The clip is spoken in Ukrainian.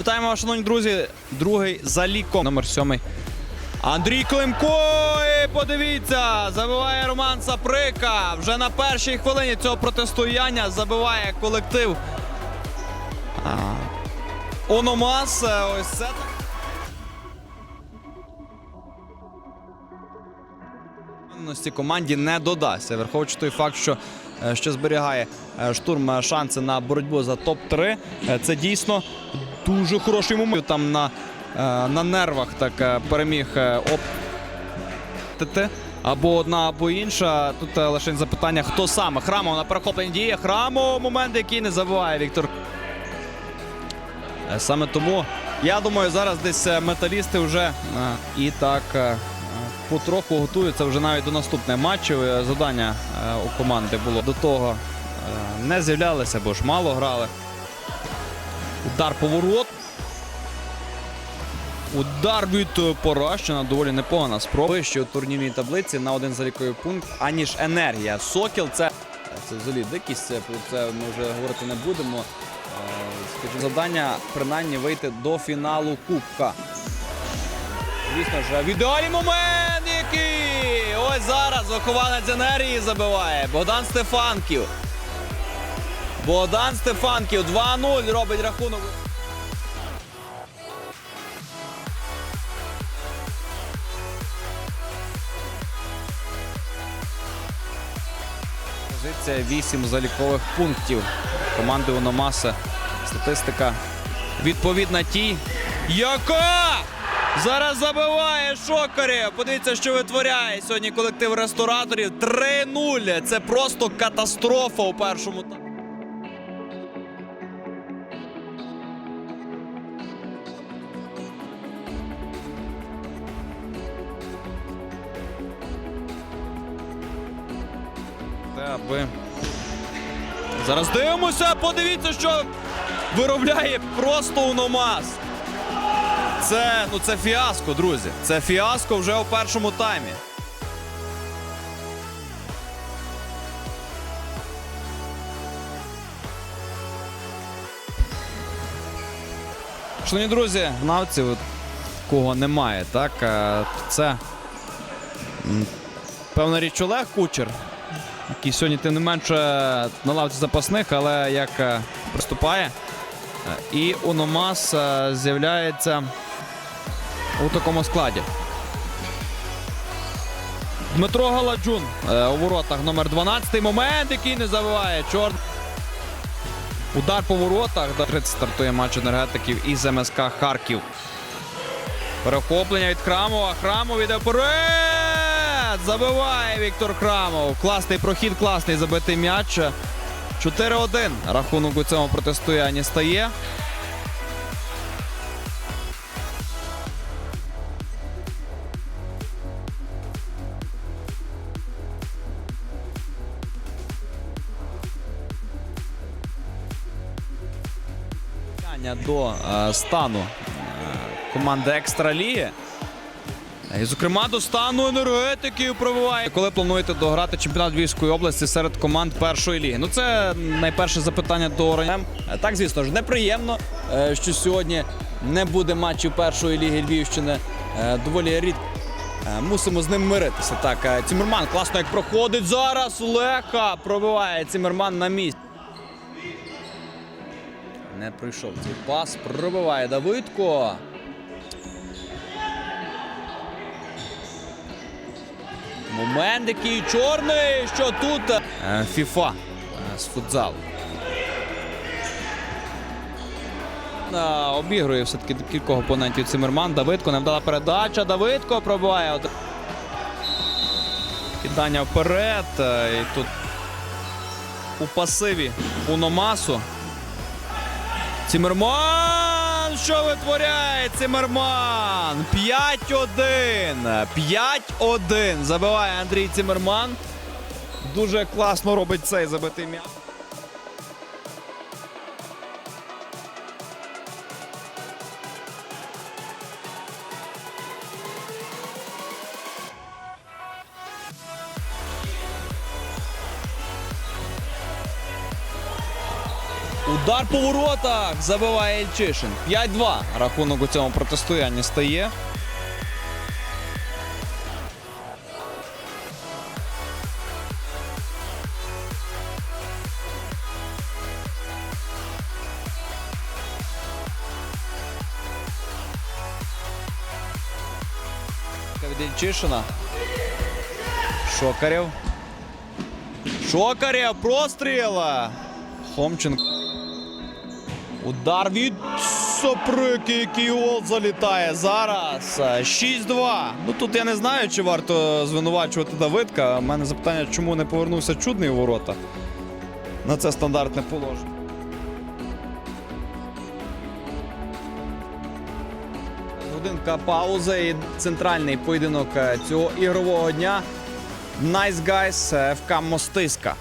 Вітаємо шановні друзі. Другий за ліком. Номер сьомий. Андрій Климко. І подивіться, забиває Роман Саприка. Вже на першій хвилині цього протистояння забиває колектив. Ономас. Ось це. Впевненості команді не додасться. Враховуючи той факт, що, е, що зберігає е, штурм е, шанси на боротьбу за топ-3. Е, Це дійсно дуже хороший момент. Там на, на нервах так переміг е, оп. Або одна, або інша. Тут лише запитання, хто саме. Храмов на перехопленні діє. Храмов момент, який не забуває Віктор. Саме тому я думаю, зараз десь металісти вже і так потроху готуються вже навіть до наступних матчів. Е, Завдання е, у команди було до того е, не з'являлися, бо ж мало грали. Удар поворот. Удар від Поращина. Доволі непогана спроба. Вище турнірній таблиці на один заліковий пункт, аніж енергія. Сокіл це, це взагалі дикість. Про це ми вже говорити не будемо. Скажімо, завдання принаймні вийти до фіналу Кубка. Звісно ж, в ідеалі момент який! Ось зараз вихованець енергії забиває. Богдан Стефанків. Богдан Стефанків 2-0 робить рахунок. Позиція 8 залікових пунктів команди Ономаса. Статистика відповідна тій, яка зараз забиває шокерів. Подивіться, що витворяє сьогодні колектив рестораторів. 3-0. Це просто катастрофа у першому. Аби Зараз дивимося, подивіться, що виробляє просто Уномас. Це, ну, це фіаско, друзі. Це фіаско вже у першому таймі. Шановні друзі, знавців, кого немає, так? е, Це певна річ Олег Кучер який сьогодні тим не менше на лавці запасних, але як е, приступає. Е, І е, з'являється у такому складі. Дмитро Галаджун е, у воротах номер 12 момент, який не забиває. Чорт. Удар по воротах. До 30 стартує матч енергетиків із МСК Харків. Перехоплення від Храмова. Храмов іде вперед! Забиває Віктор Храмов. Класний прохід, класний забитий м'яч. 4-1. Рахунок у цьому протистоянні стає. Питання до е, стану е, команди Екстраліги. І, зокрема, до стану енергетиків пробиває. Коли плануєте дограти чемпіонат Львівської області серед команд першої ліги? Ну, це найперше запитання до Оранем. Так, звісно ж, неприємно, е, що сьогодні не буде матчів першої ліги Львівщини. Е, Доволі рідко. Е, Мусимо з ним миритися. Так, е, Цімерман класно як проходить зараз. Леха пробиває Цімерман на місці. Не прийшов цей пас. Пробиває Давидко. Момент який чорний, що тут Е, Фіфа е, з футзалу. Е, Обігрує все-таки кількох опонентів Цимерман. Давидко невдала передача. Давидко пробиває. Кидання вперед. е, І тут у пасиві Уномасу. Цимерман! Що витворяє Цимерман? 5-1. 5-1. Забиває Андрій Цимерман. Дуже класно робить цей забитий м'яч. Удар по воротах забиває Ільчишин. 5-2. Рахунок у цьому протистоянні стає. від Ільчишина. Шокарєв. Шокарєв, простріла. Хомченко. Удар від Соприки, який гол залітає зараз. Е, 6-2. Ну тут я не знаю, чи варто звинувачувати Давидка. У мене запитання, чому не повернувся чудний у ворота. На це стандартне положення. Годинка паузи і центральний поєдинок е, цього ігрового дня. Nice Guys е, ФК Мостиська.